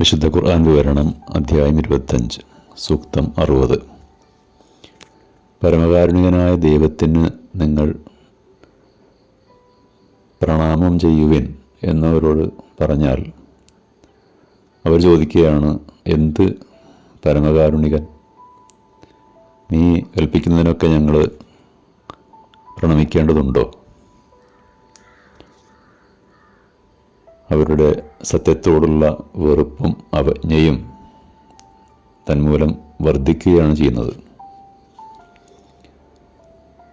വിശുദ്ധ ഖുർആൻ വിവരണം അധ്യായം ഇരുപത്തഞ്ച് സൂക്തം അറുപത്. പരമകാരുണികനായ ദൈവത്തിന് നിങ്ങൾ പ്രണാമം ചെയ്യുവിൻ എന്നവരോട് പറഞ്ഞാൽ അവർ ചോദിക്കുകയാണ് എന്ത് പരമകാരുണികൻ? നീ കൽപ്പിക്കുന്നതിനൊക്കെ ഞങ്ങൾ പ്രണമിക്കേണ്ടതുണ്ടോ? അവരുടെ സത്യത്തോടുള്ള വെറുപ്പും അവജ്ഞയും തന്മൂലം വർദ്ധിക്കുകയാണ് ചെയ്യുന്നത്.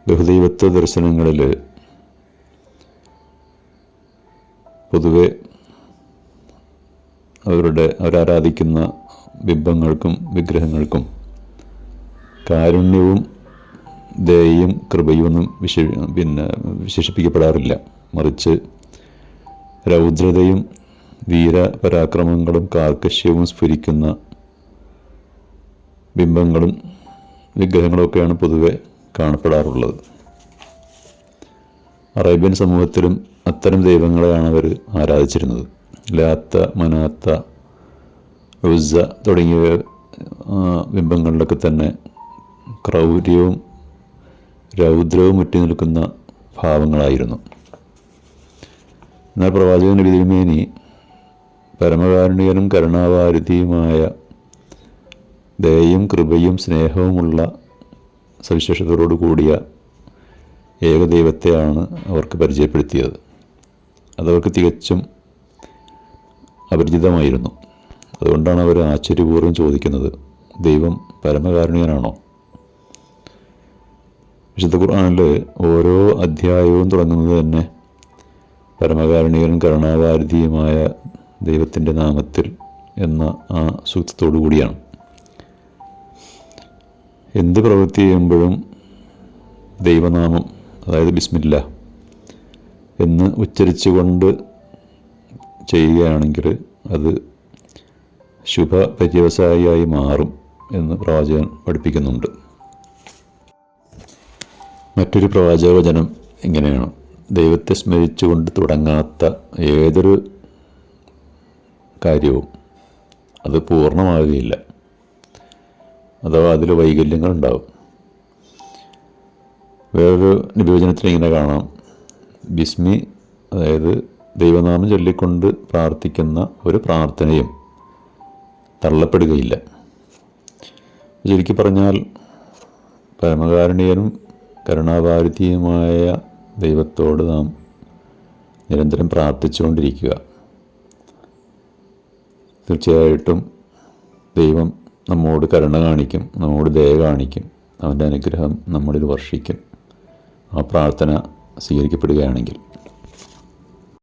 ബഹുദൈവത്വ ദർശനങ്ങളിൽ പൊതുവെ അവരുടെ അവരാരാധിക്കുന്ന ബിംബങ്ങൾക്കും വിഗ്രഹങ്ങൾക്കും കാരുണ്യവും ദയയും കൃപയും ഒന്നും വിശേ പിന്നെ വിശേഷിപ്പിക്കപ്പെടാറില്ല. മറിച്ച് രൗദ്രതയും വീരപരാക്രമങ്ങളും കാർക്കശ്യവും സ്ഫുരിക്കുന്ന ബിംബങ്ങളും വിഗ്രഹങ്ങളൊക്കെയാണ് പൊതുവെ കാണപ്പെടാറുള്ളത്. അറേബ്യൻ സമൂഹത്തിലും അത്തരം ദൈവങ്ങളെയാണ് അവർ ആരാധിച്ചിരുന്നത്. ലാത്ത മനാത്ത ഉസ തുടങ്ങിയ ബിംബങ്ങളിലൊക്കെ തന്നെ ക്രൗര്യവും രൗദ്രവും മുറ്റി നിൽക്കുന്ന ഭാവങ്ങളായിരുന്നു. എന്നാൽ പ്രവാചകൻ തിരുമേനി പരമകാരുണികനും കരുണാവാരുതിയുമായ ദയയും കൃപയും സ്നേഹവുമുള്ള സവിശേഷതയോടു കൂടിയ ഏകദൈവത്തെയാണ് അവർക്ക് പരിചയപ്പെടുത്തിയത്. അതവർക്ക് തികച്ചും അപരിചിതമായിരുന്നു. അതുകൊണ്ടാണ് അവർ ആശ്ചര്യപൂർവം ചോദിക്കുന്നത് ദൈവം പരമകാരുണികനാണോ വിശുദ്ധ ഖുർആാനിൽ ഓരോ അധ്യായവും തുടങ്ങുന്നത് തന്നെ പരമകാരുണികനും കരുണാവാരിധിയുമായ ദൈവത്തിന്റെ നാമത്തിൽ എന്ന ആ സൂക്തത്തോടു കൂടിയാണ്. എന്ത് പ്രവൃത്തി ചെയ്യുമ്പോഴും ദൈവനാമം അതായത് ബിസ്മില്ല എന്ന് ഉച്ചരിച്ചുകൊണ്ട് ചെയ്യുകയാണെങ്കിൽ അത് ശുഭ പര്യവസായിയായി മാറും എന്ന് പ്രവാചകൻ പഠിപ്പിക്കുന്നുണ്ട്. മറ്റൊരു പ്രവാചക വചനം ഇങ്ങനെയാണ്. ദൈവത്തെ സ്മരിച്ചുകൊണ്ട് തുടങ്ങാത്ത ഏതൊരു കാര്യവും അത് പൂർണമാകുകയില്ല. അഥവാ അതിൽ വൈകല്യങ്ങൾ ഉണ്ടാവും വേറൊരു നിബോചനത്തിൽ ഇങ്ങനെ കാണാം. ബിസ്മി അതായത് ദൈവനാമം ചൊല്ലിക്കൊണ്ട് പ്രാർത്ഥിക്കുന്ന ഒരു പ്രാർത്ഥനയും തള്ളപ്പെടുകയില്ല. ചുരുക്കി പറഞ്ഞാൽ പരമകാരുണ്യനും കരുണാഭാരതിയുമായ ദൈവത്തോട് നാം നിരന്തരം പ്രാർത്ഥിച്ചുകൊണ്ടിരിക്കുക. തീർച്ചയായിട്ടും ദൈവം നമ്മോട് കരുണ കാണിക്കും നമ്മോട് ദയ കാണിക്കും അവന്റെ അനുഗ്രഹം നമ്മളിൽ വർഷിക്കും. ആ പ്രാർത്ഥന സ്വീകരിക്കപ്പെടുകയാണെങ്കിൽ